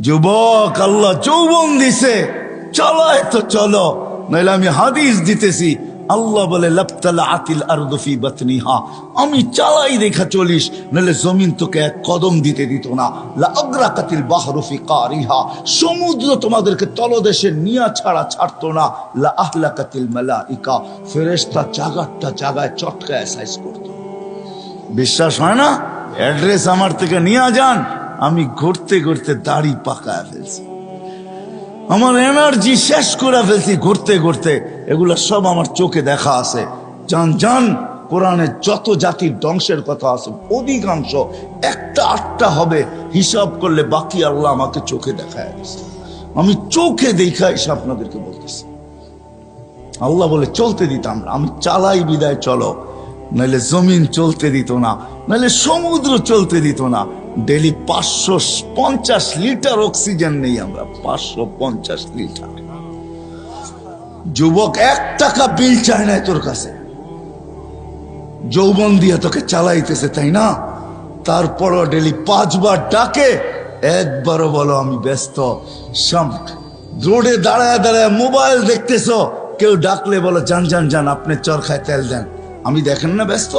যুবক, আল্লাহ যৌবন দিছে। চলায় তো চলো। নইলে আমি হাদিস দিতেছি। আল্লাহ বলে আতিল আরদফি বাতনিহা। আমি চালাই দেখা চলিস, নইলে জমিন তোকে এক কদম দিতে দিত না। লা আগ্রাকাতিল বাহরফি কারিহা। সমুদ্র তোমাদেরকে তলদেশে নিয়া ছাড়া ছাড়তো না। লা আহলাকাতিল মালাইকা। ফেরেশতা জাগারটা জাগায় চটকায় সাইজ করতো। বিশ্বাস হয় না? অ্যাড্রেস আমার থেকে নিয়ে যান। আমি ঘুরতে ঘুরতে দাড়ি পাকা ফেলছি। আমার এনার্জি শেষ করে ফেলছি ঘুরতে ঘুরতে। এগুলো সব আমার চোখে দেখা আছে। জান জান কোরআনে যত জাতির ধ্বংসের কথা আছে, অধিকাংশ একটা আটটা হবে, হিসাব করলে বাকি আল্লাহ আমাকে চোখে দেখায় গেছে আমি চোখে দেখা এসে আপনাদেরকে বলতেছি। আল্লাহ বলে, চলতে দিতাম না। আমি চালাই বিদায়, চলো। নাহলে জমিন চলতে দিত না। নাহলে সমুদ্র চলতে দিত না। ডেলি পাঁচশো পঞ্চাশ লিটার অক্সিজেন নেই আমরা, পাঁচশো পঞ্চাশ লিটার। যুবক, এক টাকা বিল চায় না তোর কাছে। যৌবন দিয়ে তোকে চালাইতেছে, তাই না? তারপরও ডেলি পাঁচবার ডাকে, একবারও বলো, আমি ব্যস্ত। রোডে দাঁড়ায় দাঁড়ায় মোবাইল দেখতেছ। কেউ ডাকলে বলো, যান যান যান, আপনি চরখায় তেল দেন। আমি দেখেন না ব্যস্ত?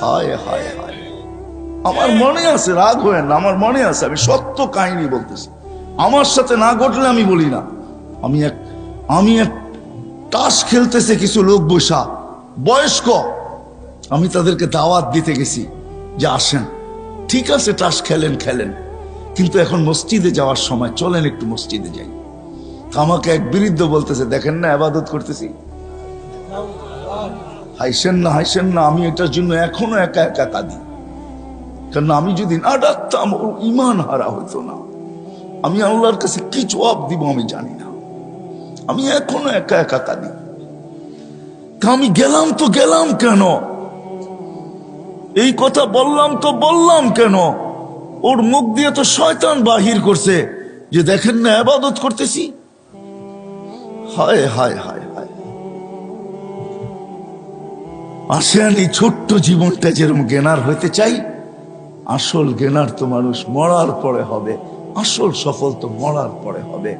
হায় হায় হায়। আমার মনে আছে, রাগ হয় না, আমার মনে আছে, আমি সত্য কাহিনী বলতেছি। আমার সাথে না ঘটলে আমি বলি না। আমি এক আমি এক তাস খেলতেছে কিছু লোক বসা, বয়স্ক। আমি তাদেরকে দাওয়াত দিতে গেছি যে আসেন। ঠিক আছে, তাস খেলেন খেলেন। কিন্তু এখন মসজিদে যাওয়ার সময়, চলেন একটু মসজিদে যাই। আমাকে এক বিরুদ্ধ বলতেছে, দেখেন না আবাদত করতেছি। হাইসেন না হাইসেন না, আমি এটার জন্য এখনও একা একা কাঁদি। কারণ আমি যদি না ডাকতাম ওর ইমান হারা হতো না। আমি আল্লাহর কাছে কি জবাব দিব আমি জানি না। আমি এখনও একা একা কাঁদি। তা আমি গেলাম তো গেলাম কেন? এই কথা বললাম তো বললাম কেন? ওর মুখ দিয়ে তো শয়তান বাহির করছে যে দেখেন না আবাদত করতেছি। হায় হায় হায় হায়। আসেন এই ছোট্ট জীবনটা যেরকম জ্ঞানার হইতে চাই আসল জ্ঞানার তো মানুষ মরার পরে হবে, আসল সফল তো মরার পরে হবে।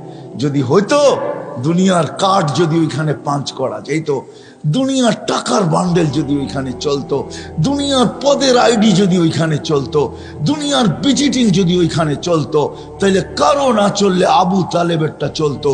যদি হইতো, দুনিয়ার কাঠ যদি ওইখানে পাঞ্চ করা যেত দুনিয়ার টাকার বান্ডেল যদি ওইখানে চলতো, দুনিয়ার পদের আইডি যদি ওইখানে চলতো, দুনিয়ার ভিজিটিং যদি ওইখানে চলতো তাহলে কারও না চললে আবু তালেবেরটা চলতো।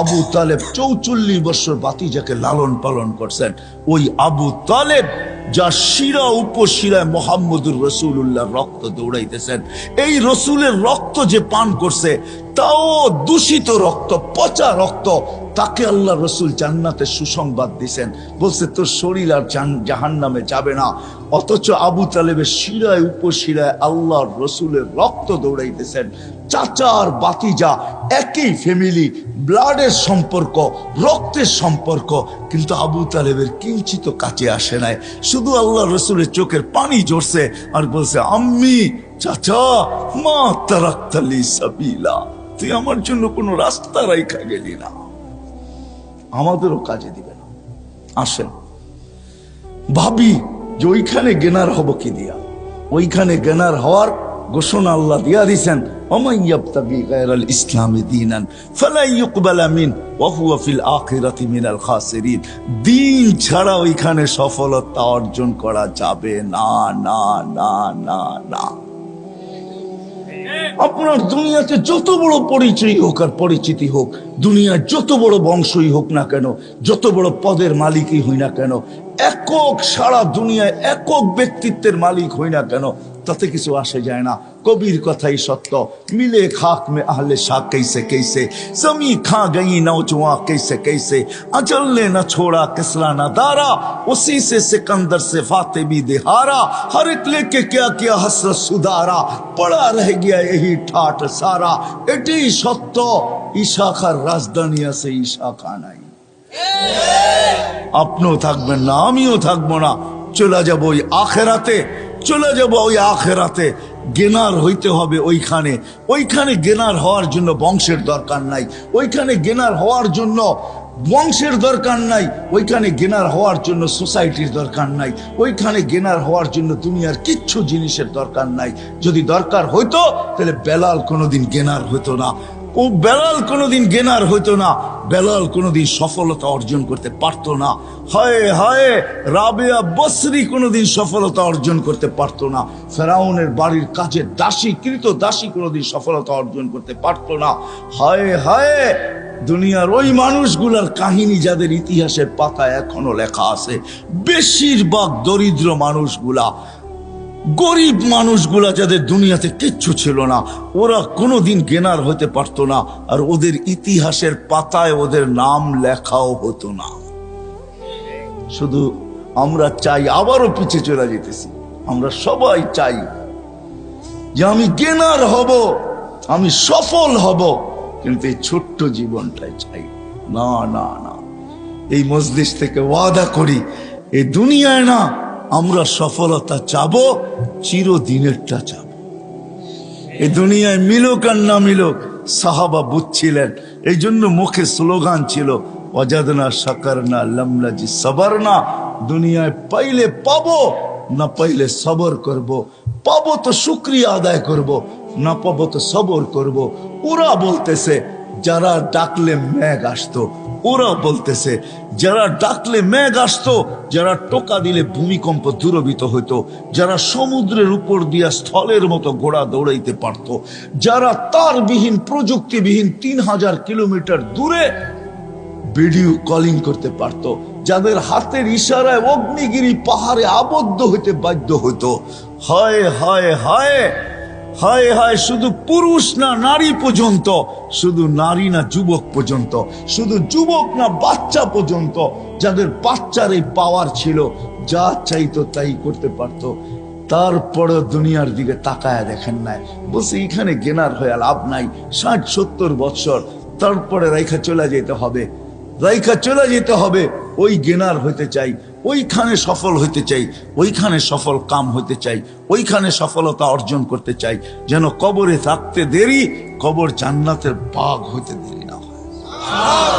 আবু তালেব চৌচল্লিশ বছর বাতিজাকে লালন পালন করছেন, ওই আবু তালেব যা শিরা উপশিরায় মোহাম্মদুর রসুল্লাহ রক্ত দৌড়াইতেছেন। এই রসুলের রক্ত যে পান করছে, তাও দূষিত রক্ত, পচা রক্ত। তাকে আল্লাহ রসুল জান্নাতে সুসংবাদ দিছেন। বলছে, তোর শরীর আর জাহান নামে যাবে না। অথচ আবু তালেবের শিরায় উপশিরায় আল্লাহ রসুলের রক্ত দৌড়াইতেছেন। চাচা আর বাতিজা একই ফ্যামিলি ব্লাডের সম্পর্ক, রক্তের সম্পর্ক, কিন্তু আবু তালেবের কিঞ্চিত কাছে আসে নাই। শুধু আল্লাহ রসুলের চোখের পানি জড়ছে আর বলছে, আম্মি, চাচা, মা তারাক্তালি সাবিলা, তুই আমার জন্য কোনো রাস্তা রাইখা গেলি না। আমাদেরও কাজে দিবে না। আসেন। ভাবি যে ওইখানে গেনার হব কি দিয়া? ওইখানে গেনার হওয়ার ঘোষণা আল্লাহ দিয়া দিছেন আপনার দুনিয়াতে যত বড় পরিচয় হোক আর পরিচিতি হোক, দুনিয়ার যত বড় বংশই হোক না কেন, যত বড় পদের মালিকই হই না কেন একক সারা দুনিয়ায় একক ব্যক্তিত্বের মালিক হই না কেন? তাতে কিছু আসে যায় না। কবির কথাই সত্য। মিলে খাক মে আহলে শাহ কেসে কেসে জমি খা গই নৌচুয়া কেসে কেসে আচল নে না ছোড়া কিসরা না দারা। উসি সে সিকন্দর সে ফাতে বি দেহারা। হর এক লেকে কিয়া কিয়া হসরত সুদারা। পড়া রহ গিয়া এই ঠাট সারা। এটি সত্য। ঈশা খার রাজধানী আছে ঈশা খা নাই ঠিক আপনিও থাকবেন না, আমিও থাকব না। চলে যাব ওই আখেরাতে, চলে যাব ওই আখেরাতে। গেনার হইতে হবে ওইখানে। ওইখানে গেনার হওয়ার জন্য বংশের দরকার নাই। ওইখানে গেনার হওয়ার জন্য বংশের দরকার নাই। ওইখানে গেনার হওয়ার জন্য সোসাইটির দরকার নাই। ওইখানে গেনার হওয়ার জন্য দুনিয়ার কিচ্ছু জিনিসের দরকার নাই। যদি দরকার হইতো, তাহলে বেলাল কোনোদিন গেনার হতো না। ও বেলাল কোনোদিন গেনার হইতো না। বেলাল কোনোদিন সফলতা অর্জন করতে পারতো না। হয় হয়, রাবেয়া বসরি কোনোদিন সফলতা অর্জন করতে পারতো না। ফেরাউনের বাড়ির কাজের দাসী, কৃত দাসী কোনোদিন সফলতা অর্জন করতে পারতো না। হায় হায়, দুনিয়ার ওই মানুষগুলার কাহিনী যাদের ইতিহাসের পাতা এখনও লেখা আছে, বেশিরভাগ দরিদ্র মানুষগুলা গরিব মানুষগুলা যাদের দুনিয়াতে কিচ্ছু ছিল না, ওরা কোনোদিন গেনার হতে পারতো না, আর ওদের ইতিহাসের পাতায় ওদের নাম লেখাও হতো না। শুধু আমরা চাই আবারও পিছিয়ে চলে যেতেছি। আমরা সবাই চাই যে আমি গেনার হব, আমি সফল হব, কিন্তু এই ছোট্ট জীবনটাই চাই। না না না। এই মজলিস থেকে ওয়াদা করি, এই দুনিয়ায় না আমরা সফলতা চাবো, চিরদিনেরটা চাবো এই দুনিয়ায় মিলুক আর না মিলুক, সাহাবা বুঝছিলেন এই জন্য মুখে স্লোগান ছিল, অজাদনা সাকার না লমলাজি সবর না দুনিয়ায় পাইলে পাবো, না পাইলে সবর করব। পাবো তো শুক্রিয়া আদায় করব। না পাবো তো সবর করব। ওরা বলতেছে যারা ডাকলে মেঘ আসতো ওরা বলতেছে, যারা ডাকলে মেঘ আসতো, যারা টোকা দিলে ভূমিকম্প দূরবিত হইতো, যারা সমুদ্রের উপর দিয়া স্থলের মতো ঘোড়া দৌড়াইতে পারতো, যারা তারবিহীন, প্রযুক্তিবিহীন তিন হাজার কিলোমিটার দূরে ভিডিও কলিং করতে পারতো, যাদের হাতের ইশারায় অগ্নিগিরি পাহাড়ে আবদ্ধ হইতে বাধ্য হতো হয় হয় হয় হায় হায়, শুধু পুরুষ না নারী পর্যন্ত, শুধু নারী না যুবক পর্যন্ত, শুধু যুবক না বাচ্চা পর্যন্ত, যাদের বাচ্চার এই পাওয়ার ছিল, যা চাইতো তাই করতে পারতো। তারপরে দুনিয়ার দিকে তাকায় দেখেন নাই। বলছে, এখানে গেনার হয়ে লাভ নাই। ষাট, সত্তর বৎসর, তারপরে রাইখা চলে যেতে হবে। রাইখা চলে যেতে হবে। ওই গেনার হইতে চাই, ওইখানে সফল হইতে চাই, ওইখানে সফল কাম হইতে চাই, ওইখানে সফলতা অর্জন করতে চাই, যেন কবরে থাকতে দেরি, কবর জান্নাতের বাঘ হইতে দেরি না হয়।